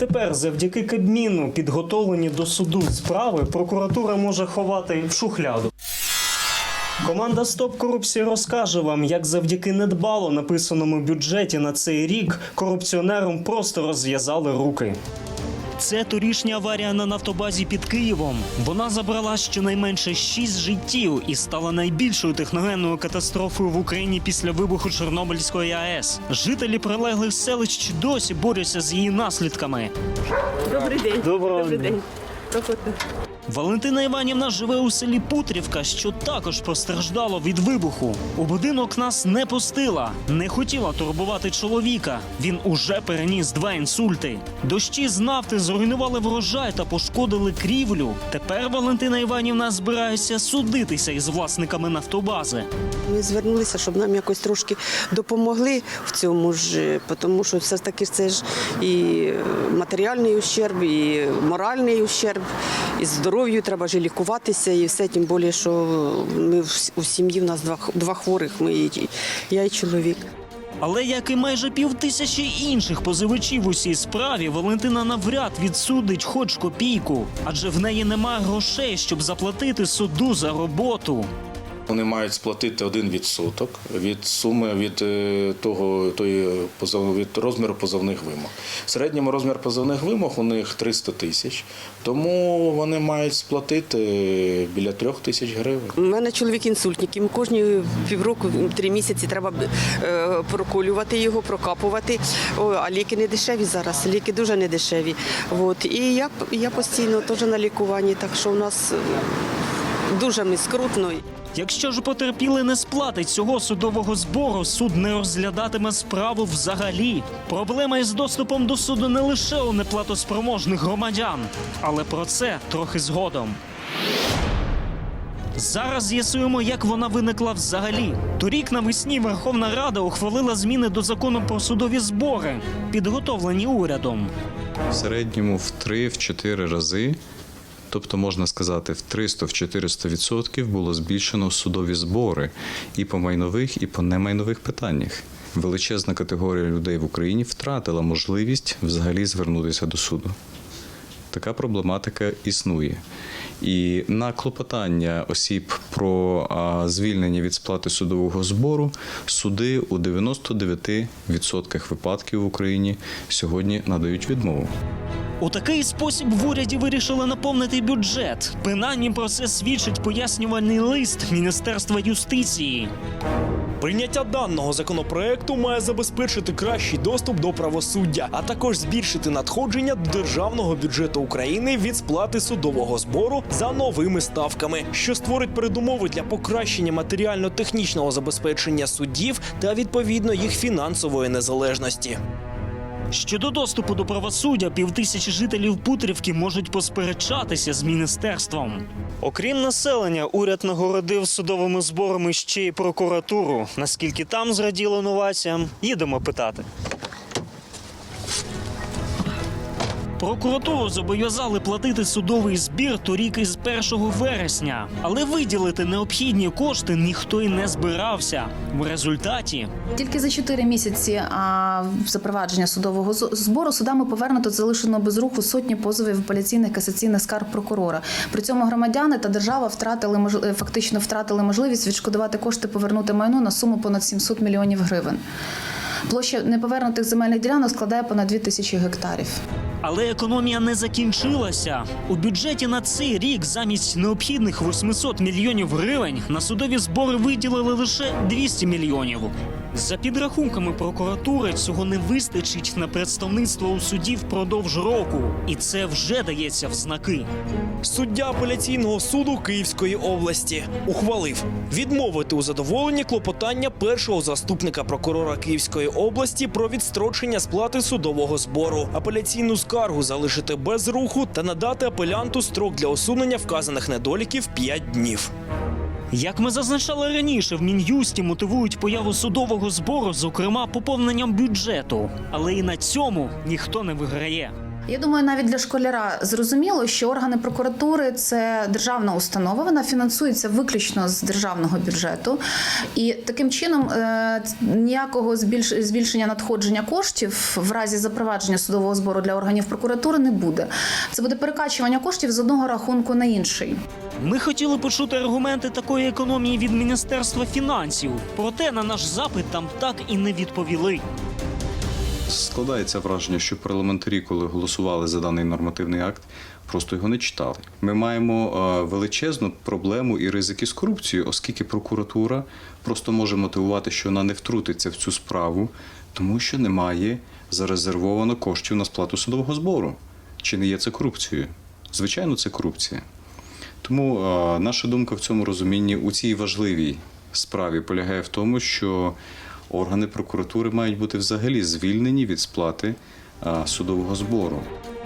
Відтепер, завдяки Кабміну, підготовлені до суду справи, прокуратура може ховати в шухляду. Команда Стоп корупції розкаже вам, як завдяки недбало написаному бюджеті на цей рік корупціонерам просто розв'язали руки. Це торішня аварія на нафтобазі під Києвом. Вона забрала щонайменше шість життів і стала найбільшою техногенною катастрофою в Україні після вибуху Чорнобильської АЕС. Жителі прилеглих селищ досі борються з її наслідками. Добрий день. Доброго Добрий дня. день. Валентина Іванівна живе у селі Путрівка, що також постраждало від вибуху. У будинок нас не пустила, не хотіла турбувати чоловіка. Він уже переніс два інсульти. Дощі з нафти зруйнували врожай та пошкодили крівлю. Тепер Валентина Іванівна збирається судитися із власниками нафтобази. Ми звернулися, щоб нам якось трошки допомогли в цьому ж, тому що все ж таки це ж і матеріальний ущерб, і моральний ущерб, і здоров'ю треба ж лікуватися, і все. Тим більше, що ми у сім'ї в нас два, два хворих, ми і, я і чоловік. Але як і майже півтисячі інших позивачів у цій справі, Валентина навряд відсудить хоч копійку, адже в неї немає грошей, щоб заплатити суду за роботу. Вони мають сплатити один відсоток від суми від е, того позов, від розміру позовних вимог. В середньому розмір позовних вимог у них 300 тисяч, тому вони мають сплатити біля трьох тисяч гривень. У мене чоловік інсультник, йому кожні півроку, три місяці треба е, проколювати його, прокапувати. О, а ліки не дешеві зараз, ліки дуже не дешеві. От. І я, я постійно теж на лікуванні, так що у нас дуже ми скрутно. Якщо ж потерпілий не сплатить цього судового збору, суд не розглядатиме справу взагалі. Проблема із доступом до суду не лише у неплатоспроможних громадян, але про це трохи згодом. Зараз з'ясуємо, як вона виникла взагалі. Торік навесні Верховна Рада ухвалила зміни до закону про судові збори, підготовлені урядом. В середньому в 3-4 рази, тобто можна сказати, в 300-400% відсотків було збільшено судові збори і по майнових, і по немайнових питаннях. Величезна категорія людей в Україні втратила можливість взагалі звернутися до суду. Така проблематика існує. І на клопотання осіб про звільнення від сплати судового збору суди у 99% випадків в Україні сьогодні надають відмову. У такий спосіб в уряді вирішили наповнити бюджет. Принаймні про це свідчить пояснювальний лист Міністерства юстиції. Прийняття даного законопроекту має забезпечити кращий доступ до правосуддя, а також збільшити надходження до державного бюджету України від сплати судового збору за новими ставками, що створить передумови для покращення матеріально-технічного забезпечення суддів та відповідно їх фінансової незалежності. Щодо доступу до правосуддя, півтисячі жителів Путрівки можуть посперечатися з міністерством. Окрім населення, уряд нагородив судовими зборами ще й прокуратуру. Наскільки там зраділо новаціям, їдемо питати. Прокуратуру зобов'язали платити судовий збір торік із 1 вересня, але виділити необхідні кошти ніхто й не збирався. В результаті Тільки за 4 місяці а, запровадження судового збору судами повернуто залишено без руху сотні позовів апеляційних касаційних скарг прокурора. При цьому громадяни та держава втратили е, фактично втратили можливість відшкодувати кошти, повернути майно на суму понад 700 мільйонів гривень. Площа неповернутих земельних ділянок складає понад 2 тисячі гектарів. Але економія не закінчилася. У бюджеті на цей рік замість необхідних 800 мільйонів гривень на судові збори виділили лише 200 мільйонів. За підрахунками прокуратури, цього не вистачить на представництво у суді впродовж року, і це вже дається в знаки. Суддя апеляційного суду Київської області ухвалив відмовити у задоволенні клопотання першого заступника прокурора Київської області про відстрочення сплати судового збору, апеляційну скаргу залишити без руху та надати апелянту строк для усунення вказаних недоліків 5 днів. Як ми зазначали раніше, в мін'юсті мотивують появу судового збору, зокрема поповненням бюджету. Але і на цьому ніхто не виграє. Я думаю, навіть для школяра зрозуміло, що органи прокуратури це державна установа. Вона фінансується виключно з державного бюджету, і таким чином е, ніякого збільш- збільшення надходження коштів в разі запровадження судового збору для органів прокуратури не буде. Це буде перекачування коштів з одного рахунку на інший. Ми хотіли почути аргументи такої економії від Міністерства фінансів, проте на наш запит там так і не відповіли. Складається враження, що парламентарі, коли голосували за даний нормативний акт, просто його не читали. Ми маємо е, величезну проблему і ризики з корупцією, оскільки прокуратура просто може мотивувати, що вона не втрутиться в цю справу, тому що немає зарезервовано коштів на сплату судового збору. Чи не є це корупцією? Звичайно, це корупція. Тому е, наша думка в цьому розумінні у цій важливій справі полягає в тому, що органи прокуратури мають бути взагалі звільнені від сплати судового збору.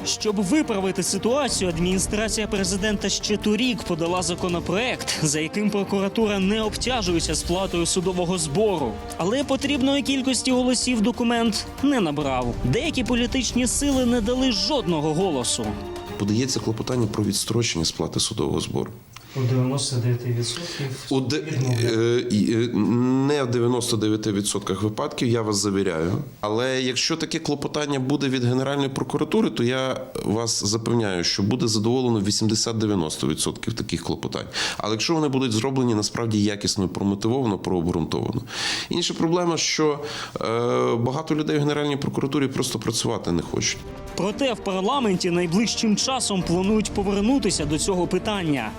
Щоб виправити ситуацію, адміністрація президента ще торік подала законопроект, за яким прокуратура не обтяжується сплатою судового збору. Але потрібної кількості голосів документ не набрав. Деякі політичні сили не дали жодного голосу. Подається клопотання про відстрочення сплати судового збору. У 99% У де, е, е, не в 99% випадків, я вас завіряю. Але якщо таке клопотання буде від Генеральної прокуратури, то я вас запевняю, що буде задоволено 80-90% таких клопотань. Але якщо вони будуть зроблені насправді якісно, промотивовано, прообґрунтовано. Інша проблема, що е, багато людей в Генеральній прокуратурі просто працювати не хочуть. Проте в парламенті найближчим часом планують повернутися до цього питання.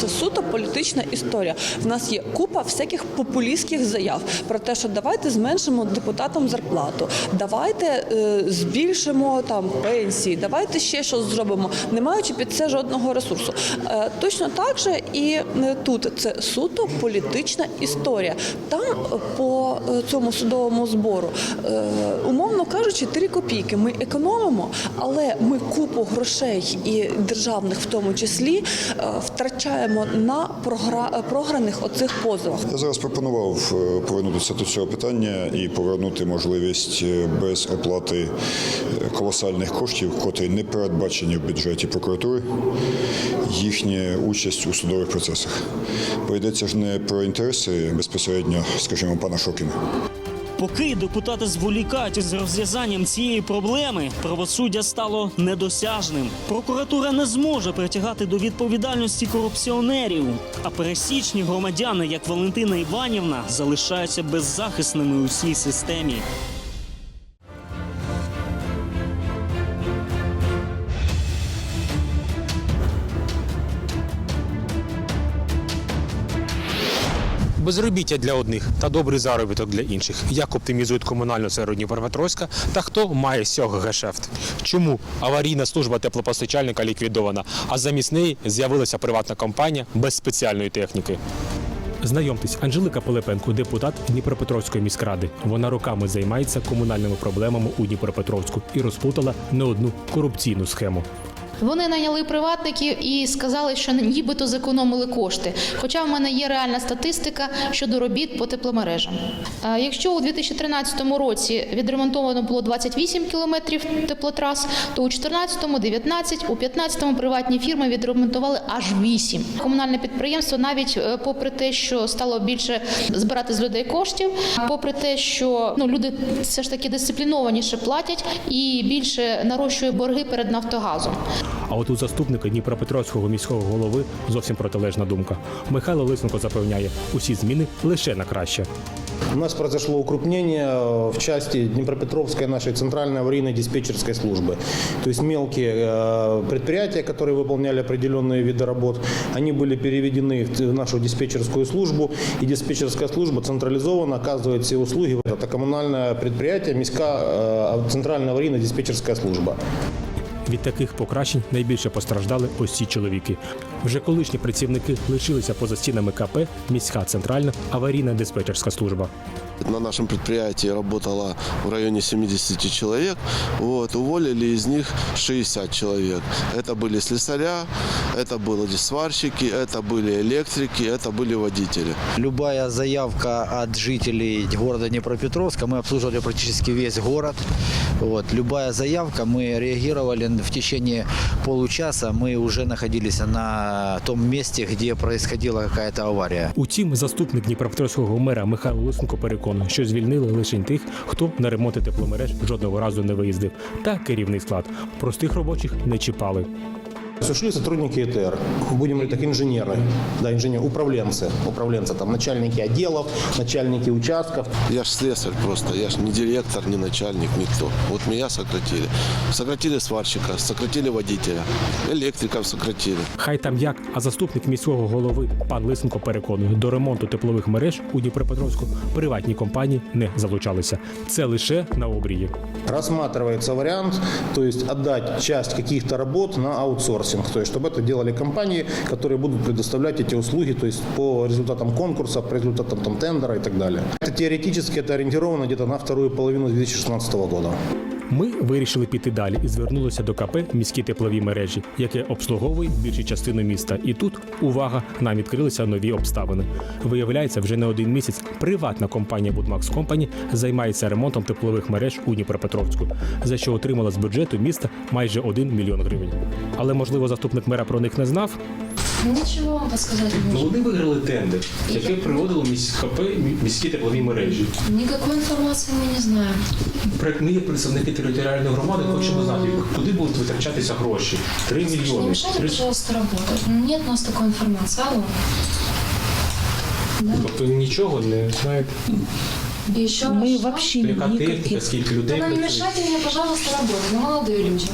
Це суто політична історія. В нас є купа всяких популістських заяв про те, що давайте зменшимо депутатам зарплату, давайте е, збільшимо там пенсії, давайте ще щось зробимо, не маючи під це жодного ресурсу. Е, точно так же і е, тут це суто політична історія. Там е, по е, цьому судовому збору, е, умовно кажучи, 3 копійки. Ми економимо, але ми купу грошей і державних в тому числі е, втрачаємо на програ- програних оцих позовах. Я зараз пропонував е, повернутися до цього питання і повернути можливість е, без оплати е, колосальних коштів, котрі не передбачені в бюджеті прокуратури, їхня участь у судових процесах. Бо йдеться ж не про інтереси безпосередньо, скажімо, пана Шокіна. Поки депутати зволікають із розв'язанням цієї проблеми, правосуддя стало недосяжним. Прокуратура не зможе притягати до відповідальності корупціонерів. А пересічні громадяни, як Валентина Іванівна, залишаються беззахисними у цій системі. Безробіття для одних та добрий заробіток для інших. Як оптимізують комунальну сферу Дніпропетровська та хто має з цього гешефт? Чому аварійна служба теплопостачальника ліквідована, а замість неї з'явилася приватна компанія без спеціальної техніки? Знайомтесь, Анжелика Пилипенко, депутат Дніпропетровської міськради. Вона роками займається комунальними проблемами у Дніпропетровську і розплутала не одну корупційну схему. Вони найняли приватників і сказали, що нібито зекономили кошти. Хоча в мене є реальна статистика щодо робіт по тепломережам. Якщо у 2013 році відремонтовано було 28 кілометрів теплотрас, то у 2014 – 19, у 2015 приватні фірми відремонтували аж 8. Комунальне підприємство навіть е, попри те, що стало більше збирати з людей коштів, попри те, що ну люди все ж таки дисциплінованіше платять і більше нарощує борги перед Нафтогазом. А от у заступника Дніпропетровського міського голови зовсім протилежна думка. Михайло Лисенко запевняє, усі зміни лише на краще. У нас произошло укрупнение э, в части Днепропетровской нашей центральной аварийной диспетчерской службы. То есть мелкие э, предприятия, которые выполняли определенные виды работ, они были переведены в т- в нашу диспетчерскую службу, и диспетчерская служба централизованно оказывает все услуги. Это коммунальное предприятие, Миска э, центральная аварийная диспетчерская служба. Від таких покращень найбільше постраждали ось ці чоловіки. Вже колишні працівники лишилися поза стінами КП міська центральна аварійна диспетчерська служба. На нашем предприятии работало в районе 70 человек. Вот, уволили из них 60 человек. Это были слесаря, это были сварщики, это были электрики, это были водители. Любая заявка от жителей города Днепропетровска, мы обслуживали практически весь город. Вот, любая заявка, мы реагировали в течение получаса, мы уже находились на том месте, где происходила какая-то авария. Утім, заступник Дніпропетровського мера Михайло Лисенко переконує, що звільнили лише тих, хто на ремонти тепломереж жодного разу не виїздив, та керівний склад. Простих робочих не чіпали. То есть ушли сотрудники ЭТР, будем говорить так, инженеры, да, инженеры, управленцы, управленцы, там, начальники отделов, начальники участков. Я ж слесарь просто, я ж не директор, не начальник, никто. Вот меня сократили. Сократили сварщика, сократили водителя, электриков сократили. Хай там як, а заступник міського голови пан Лисенко переконує, до ремонту теплових мереж у Дніпропетровську приватні компанії не залучалися. Це лише на обрії. Рассматривается вариант, то есть отдать часть каких-то работ на аутсорсинг, то есть чтобы это делали компании, которые будут предоставлять эти услуги, то есть по результатам конкурса, по результатам там, тендера и так далее. Это теоретически это ориентировано где-то на вторую половину 2016 года. Ми вирішили піти далі і звернулися до КП міські теплові мережі, яке обслуговує більшу частину міста. І тут увага, нам відкрилися нові обставини. Виявляється, вже не один місяць приватна компанія Будмакс Компані займається ремонтом теплових мереж у Дніпропетровську, за що отримала з бюджету міста майже 1 мільйон гривень. Але можливо заступник мера про них не знав. Нічого вам сказати не можу. вони виграли тендер, який приводило КП міські теплові мережі. Никакой информации мы не знаем. Ми є представники територіальної громади, хочемо знати, куди будуть витрачатися гроші. 3 Не мешайте, пожалуйста, работать. Нет у нас такой информации. Алло. Тобто нічого не знаєте. И еще раз. Мы что? вообще Яка техніка, никаких. скільки людей Да ну, не працює? мешайте мне, пожалуйста, работать. Мы молодые люди.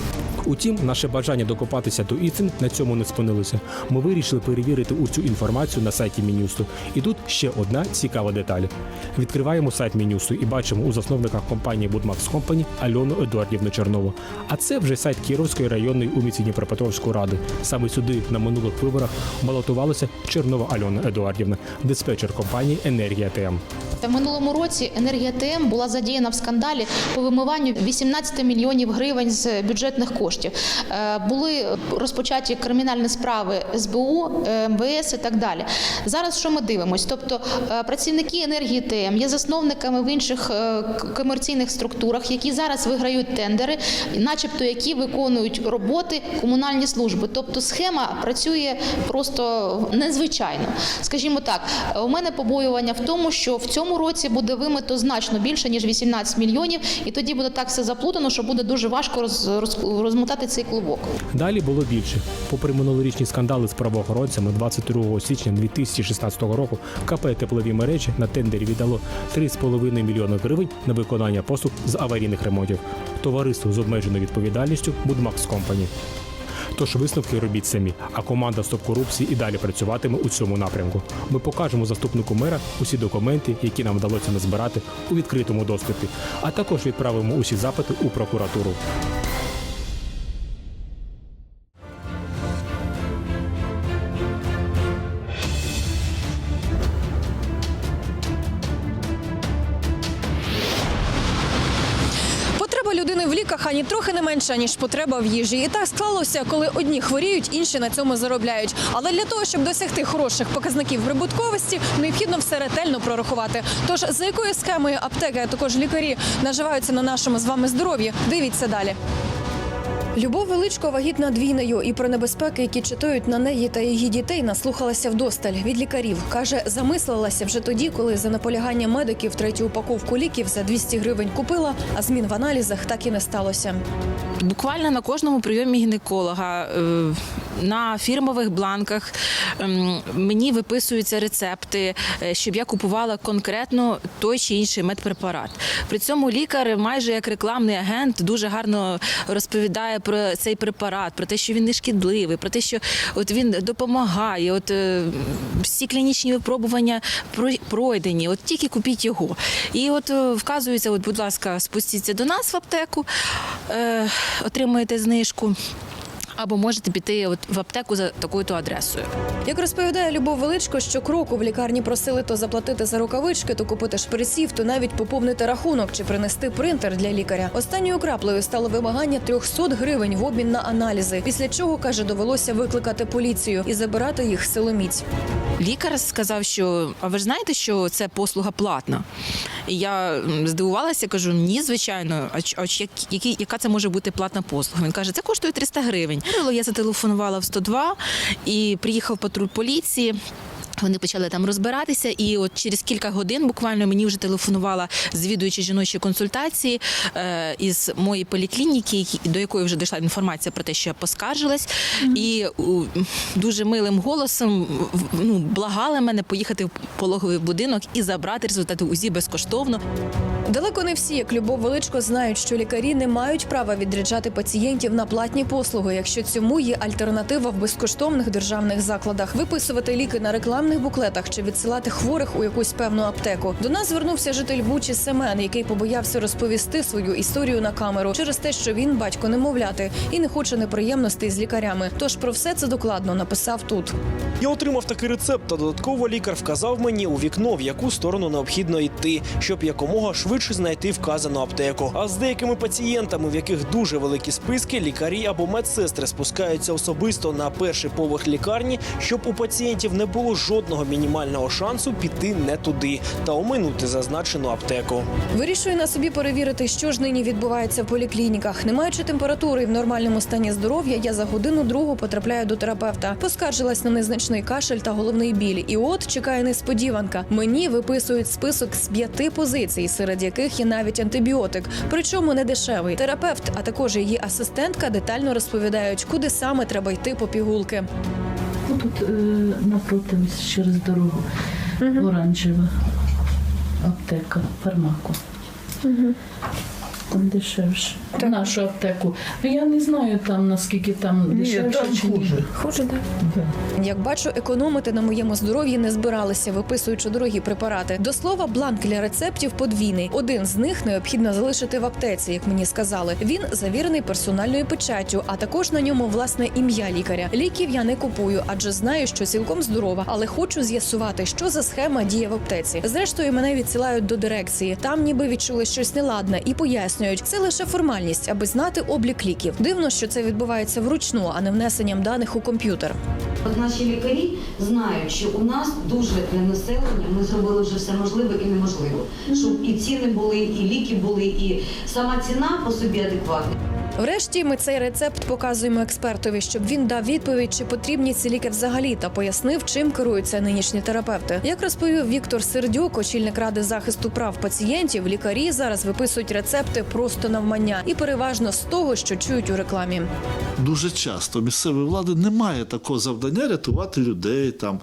Утім, наше бажання докопатися до істин на цьому не спинилося. Ми вирішили перевірити усю інформацію на сайті Мінюсту. І тут ще одна цікава деталь. Відкриваємо сайт Мінюсту і бачимо у засновниках компанії Будмакс Компані Альону Едуардівну Чернову. А це вже сайт Кіровської районної у місті Дніпропетровської ради. Саме сюди на минулих виборах балотувалася Чернова Альона Едуардівна, диспетчер компанії Енергія ТМ. В минулому році енергія ТМ була задіяна в скандалі по вимиванню 18 мільйонів гривень з бюджетних коштів. Е, Були розпочаті кримінальні справи СБУ, е, МВС і так далі. Зараз що ми дивимось? Тобто е, працівники енергії ТМ є засновниками в інших комерційних структурах, які зараз виграють тендери, начебто які виконують роботи комунальні служби. Тобто схема працює просто незвичайно. Скажімо так, у мене побоювання в тому, що в цьому році буде вимито значно більше ніж 18 мільйонів, і тоді буде так все заплутано, що буде дуже важко роз, роз- розмотати цей клубок. Далі було більше. Попри минулорічні скандали з правоохоронцями, 22 січня 2016 року КП теплові мережі на тендері віддало 3,5 мільйони гривень на виконання послуг з аварійних ремонтів. Товариство з обмеженою відповідальністю Будмакс Компані. Тож висновки робіть самі, а команда Стоп корупції і далі працюватиме у цьому напрямку. Ми покажемо заступнику мера усі документи, які нам вдалося назбирати у відкритому доступі, а також відправимо усі запити у прокуратуру. Менша, ніж потреба в їжі. І так склалося, коли одні хворіють, інші на цьому заробляють. Але для того, щоб досягти хороших показників прибутковості, необхідно все ретельно прорахувати. Тож за якою схемою аптеки, а також лікарі наживаються на нашому з вами здоров'ї, дивіться далі. Любов Величко вагітна двійною і про небезпеки, які читують на неї та її дітей, наслухалася вдосталь від лікарів. Каже, замислилася вже тоді, коли за наполягання медиків третю упаковку ліків за 200 гривень купила, а змін в аналізах так і не сталося. Буквально на кожному прийомі гінеколога е, на фірмових бланках ем, мені виписуються рецепти, е, щоб я купувала конкретно той чи інший медпрепарат. При цьому лікар, майже як рекламний агент, дуже гарно розповідає про цей препарат, про те, що він не шкідливий, про те, що от він допомагає. От е, всі клінічні випробування прой- пройдені. От тільки купіть його. І от е, вказується, от, будь ласка, спустіться до нас в аптеку, отримуєте знижку. Або можете піти от в аптеку за такою-то адресою. Як розповідає Любов Величко, що кроку в лікарні просили то заплатити за рукавички, то купити шприців, то навіть поповнити рахунок чи принести принтер для лікаря. Останньою краплею стало вимагання 300 гривень в обмін на аналізи. Після чого каже, довелося викликати поліцію і забирати їх силоміць. Лікар сказав, що а ви ж знаєте, що це послуга платна. І я здивувалася, кажу, ні, звичайно. А, а як, які, яка це може бути платна послуга? Він каже, це коштує 300 гривень. Я зателефонувала в 102 і приїхав патруль поліції. Вони почали там розбиратися, і от через кілька годин буквально мені вже телефонувала звідуючи жіночої консультації е, із моєї поліклініки, до якої вже дійшла інформація про те, що я поскаржилась, і у, дуже милим голосом ну, благали мене поїхати в пологовий будинок і забрати результати УЗІ безкоштовно. Далеко не всі, як Любов Величко, знають, що лікарі не мають права відряджати пацієнтів на платні послуги, якщо цьому є альтернатива в безкоштовних державних закладах, виписувати ліки на рекламних буклетах чи відсилати хворих у якусь певну аптеку. До нас звернувся житель Бучі Семен, який побоявся розповісти свою історію на камеру через те, що він батько немовляти і не хоче неприємностей з лікарями. Тож про все це докладно написав тут. Я отримав такий рецепт, та додатково лікар вказав мені у вікно, в яку сторону необхідно йти, щоб якомога швидше знайти вказану аптеку. А з деякими пацієнтами, в яких дуже великі списки, лікарі або медсестри спускаються особисто на перший поверх лікарні, щоб у пацієнтів не було жодного мінімального шансу піти не туди та оминути зазначену аптеку. Вирішую на собі перевірити, що ж нині відбувається в поліклініках. Не маючи температури і в нормальному стані здоров'я, я за годину другу потрапляю до терапевта. Поскаржилась на незначний кашель та головний біль. І от чекає несподіванка. Мені виписують список з п'яти позицій, серед яких є навіть антибіотик, причому не дешевий. Терапевт, а також її асистентка детально розповідають, куди саме треба йти по пігулки. Тут е, напроти через дорогу оранжева аптека, фармаку. Там дешевше. Нашу аптеку. Я не знаю там наскільки там дешевше чи ні. Хуже, так? Як бачу, економити на моєму здоров'ї не збиралися, виписуючи дорогі препарати. До слова, бланк для рецептів подвійний. Один з них необхідно залишити в аптеці, як мені сказали. Він завірений персональною печаттю, а також на ньому власне ім'я лікаря. Ліків я не купую, адже знаю, що цілком здорова, але хочу з'ясувати, що за схема діє в аптеці. Зрештою, мене відсилають до дирекції. Там ніби відчули щось неладне і пояснюють, це лише формальність, аби знати облік ліків. Дивно, що це відбувається вручну, а не внесенням даних у комп'ютер. Наші лікарі знають, що у нас дуже для населення ми зробили вже все можливе і неможливе, щоб і ціни були, і ліки були, і сама ціна по собі адекватна. Врешті ми цей рецепт показуємо експертові, щоб він дав відповідь, чи потрібні ці ліки взагалі, та пояснив, чим керуються нинішні терапевти. Як розповів Віктор Сердюк, очільник ради захисту прав пацієнтів, лікарі зараз виписують рецепти просто навмання і переважно з того, що чують у рекламі. Дуже часто місцевої влади немає такого завдання рятувати людей, там,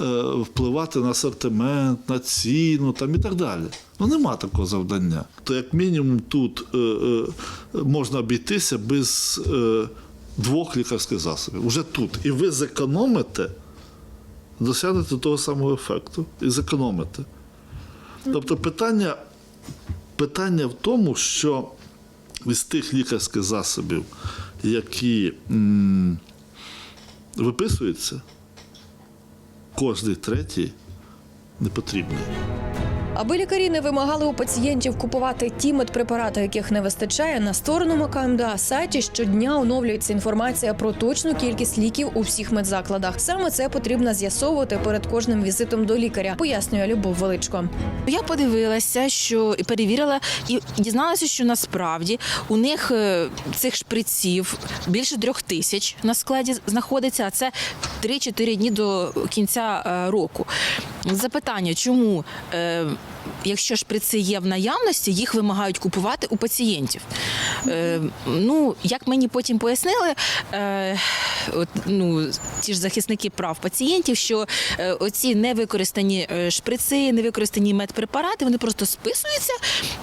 е, впливати на асортимент, на ціну там, і так далі. Ну нема такого завдання. То як мінімум тут е, е, можна обійтися без е, двох лікарських засобів. Уже тут. І ви зекономите, досягнете того самого ефекту і зекономите. Тобто питання, питання в тому, що із тих лікарських засобів, які м, виписуються, кожний третій не потрібний. Аби лікарі не вимагали у пацієнтів купувати ті медпрепарати, яких не вистачає, на стороному КМДА сайті щодня оновлюється інформація про точну кількість ліків у всіх медзакладах. Саме це потрібно з'ясовувати перед кожним візитом до лікаря, пояснює Любов Величко. Я подивилася, що перевірила, і дізналася, що насправді у них е, цих шприців більше трьох тисяч на складі знаходиться, а це 3-4 дні до кінця е, року. Запитання, чому, е, якщо шприци є в наявності, їх вимагають купувати у пацієнтів? Е, ну, як мені потім пояснили, е, от, ну, ті ж захисники прав пацієнтів, що е, оці невикористані е, шприци, невикористані медпрепарати, вони просто списуються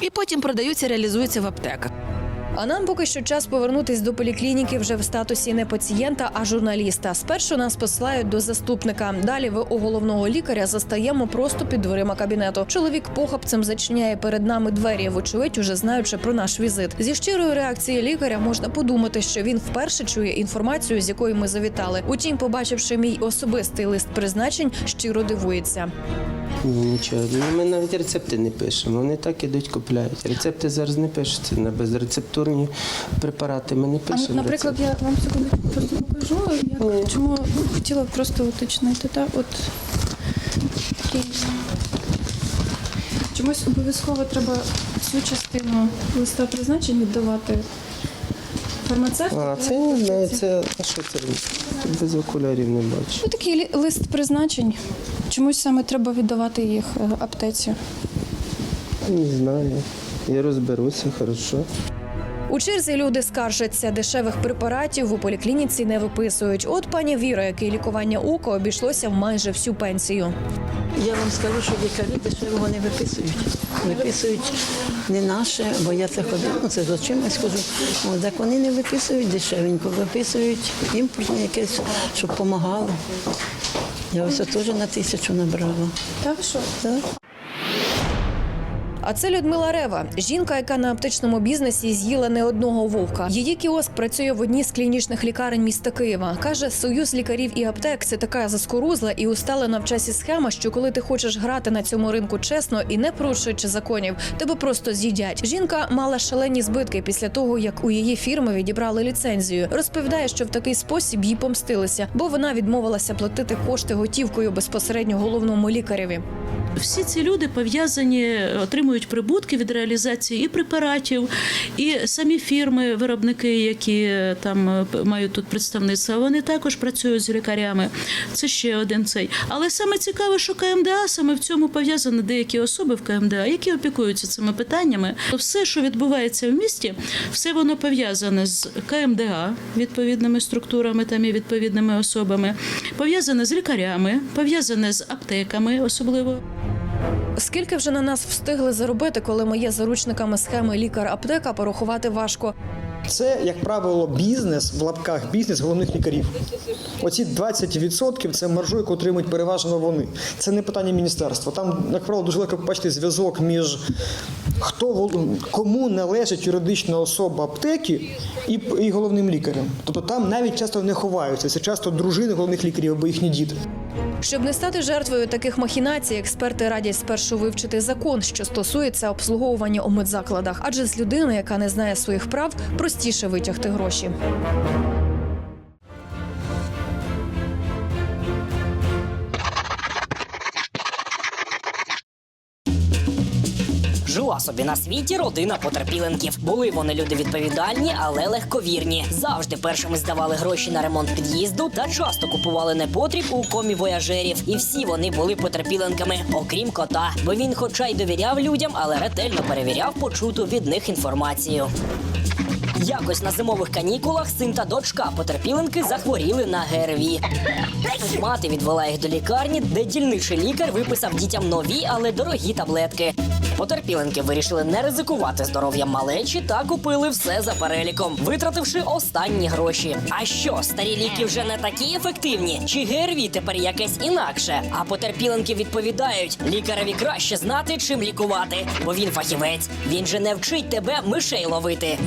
і потім продаються, реалізуються в аптеках. А нам поки що час повернутись до поліклініки вже в статусі не пацієнта, а журналіста. Спершу нас посилають до заступника. Далі ви у головного лікаря застаємо просто під дверима кабінету. Чоловік похапцем зачиняє перед нами двері, вочевидь, уже знаючи про наш візит. Зі щирої реакції лікаря можна подумати, що він вперше чує інформацію, з якою ми завітали. Утім, побачивши мій особистий лист призначень, щиро дивується. Ні, нічого. Ну, Ми навіть рецепти не пишемо. Вони так ідуть, купляють. Рецепти зараз не пишуться на безрецептурні препарати. Ми не А, пишемо. наприклад, рецепти. я вам секунду просто покажу, як, чому хотіла просто уточнити, та, от такий. Чомусь обов'язково треба цю частину листа призначень віддавати фармацевту. А, це не знаю, це а що це? Без окулярів не бачу. Ну, такий лист призначень. Чомусь саме треба віддавати їх е, аптеці. Не знаю. Я розберуся, хорошо. У черзі люди скаржаться, дешевих препаратів у поліклініці не виписують. От пані Віра, який лікування ока обійшлося в майже всю пенсію. Я вам скажу, що лікарі дешевого не виписують. Виписують не наше, бо я це ходила, ну це з очима скажу. О, так вони не виписують дешевенько, виписують імпортне якесь, щоб допомагало. Я ось теж на тисячу набрала. Так що? Так. А це Людмила Рева, жінка, яка на аптечному бізнесі з'їла не одного вовка. Її кіоск працює в одній з клінічних лікарень міста Києва. каже, союз лікарів і аптек це така заскорузла і усталена в часі схема, що коли ти хочеш грати на цьому ринку чесно і не порушуючи законів, тебе просто з'їдять. Жінка мала шалені збитки після того, як у її фірми відібрали ліцензію. Розповідає, що в такий спосіб їй помстилися, бо вона відмовилася платити кошти готівкою безпосередньо головному лікареві. Всі ці люди пов'язані, отримують прибутки від реалізації і препаратів, і самі фірми, виробники, які е, там е, мають тут представництво, вони також працюють з лікарями. Це ще один цей. Але саме цікаве, що КМДА саме в цьому пов'язані деякі особи в КМДА, які опікуються цими питаннями. Все, що відбувається в місті, все воно пов'язане з КМДА, відповідними структурами там і відповідними особами, пов'язане з лікарями, пов'язане з аптеками, особливо. Скільки вже на нас встигли заробити, коли ми є заручниками схеми лікар-аптека, порахувати важко. Це, як правило, бізнес в лапках бізнес головних лікарів. Оці 20% це маржу, яку отримують переважно вони. Це не питання міністерства. Там, як правило, дуже легко побачити зв'язок між хто кому належить юридична особа аптеки і, і головним лікарем. Тобто там навіть часто не ховаються. Це часто дружини головних лікарів або їхні діти. Щоб не стати жертвою таких махінацій, експерти радять спершу вивчити закон, що стосується обслуговування у медзакладах, адже з людини, яка не знає своїх прав, простіше витягти гроші. Собі на світі родина потерпіленків. Були вони люди відповідальні, але легковірні. Завжди першими здавали гроші на ремонт під'їзду та часто купували непотріб у комі вояжерів. І всі вони були потерпіленками, окрім кота. Бо він, хоча й довіряв людям, але ретельно перевіряв почуту від них інформацію. Якось на зимових канікулах син та дочка потерпіленки захворіли на ГРВІ. Мати відвела їх до лікарні, де дільничий лікар виписав дітям нові, але дорогі таблетки. Потерпіленки вирішили не ризикувати здоров'ям малечі та купили все за переліком, витративши останні гроші. А що, старі ліки вже не такі ефективні? Чи ГРВІ тепер якесь інакше? А потерпіленки відповідають: лікареві краще знати, чим лікувати, бо він фахівець. Він же не вчить тебе мишей ловити.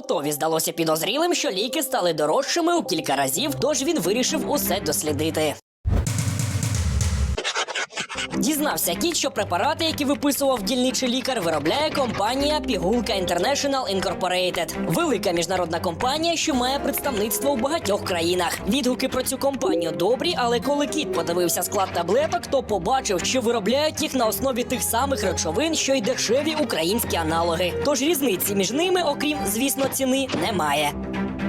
Котові здалося підозрілим, що ліки стали дорожчими у кілька разів, тож він вирішив усе дослідити. Дізнався кіт, що препарати, які виписував дільничий лікар, виробляє компанія Пігулка International Incorporated. Велика міжнародна компанія, що має представництво у багатьох країнах. Відгуки про цю компанію добрі, але коли кіт подивився склад таблеток, то побачив, що виробляють їх на основі тих самих речовин, що й дешеві українські аналоги. Тож різниці між ними, окрім звісно, ціни, немає.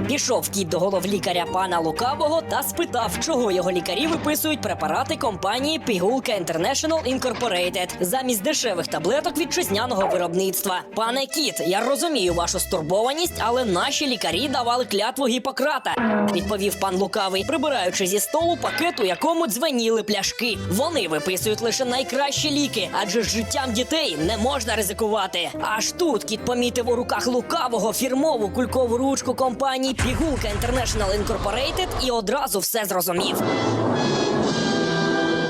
Пішов кіт до головлікаря пана Лукавого та спитав, чого його лікарі виписують препарати компанії Пігулка International Incorporated замість дешевих таблеток вітчизняного виробництва. Пане кіт, я розумію вашу стурбованість, але наші лікарі давали клятву Гіппократа. Відповів пан Лукавий, прибираючи зі столу пакет, у якому дзвеніли пляшки. Вони виписують лише найкращі ліки, адже з життям дітей не можна ризикувати. Аж тут кіт помітив у руках лукавого фірмову кулькову ручку компанії Пігулка International Incorporated і одразу все зрозумів.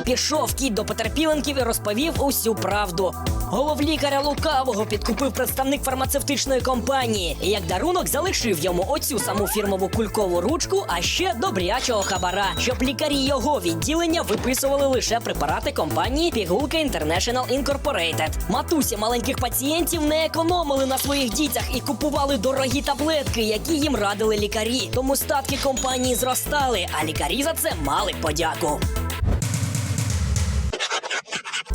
Пішов кіт до потерпіленків і розповів усю правду. Головлікаря лукавого підкупив представник фармацевтичної компанії. І як дарунок залишив йому оцю саму фірмову кулькову ручку, а ще добрячого хабара, щоб лікарі його відділення виписували лише препарати компанії Пігулка International Incorporated. Матусі маленьких пацієнтів не економили на своїх дітях і купували дорогі таблетки, які їм радили лікарі. Тому статки компанії зростали, а лікарі за це мали подяку.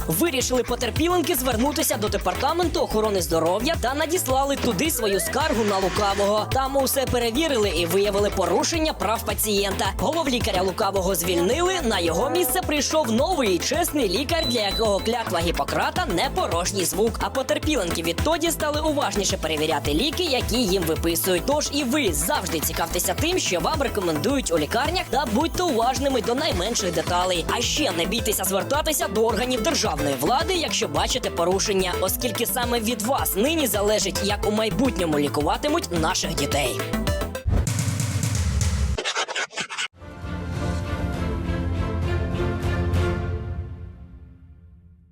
Вирішили потерпіленки звернутися до департаменту охорони здоров'я та надіслали туди свою скаргу на лукавого. Там усе перевірили і виявили порушення прав пацієнта. Головлікаря лукавого звільнили. На його місце прийшов новий і чесний лікар, для якого клятва Гіппократа не порожній звук. А потерпіленки відтоді стали уважніше перевіряти ліки, які їм виписують. Тож і ви завжди цікавтеся тим, що вам рекомендують у лікарнях, та будьте уважними до найменших деталей. А ще не бійтеся звертатися до органів державної влади, якщо бачите порушення, оскільки саме від вас нині залежить, як у майбутньому лікуватимуть наших дітей.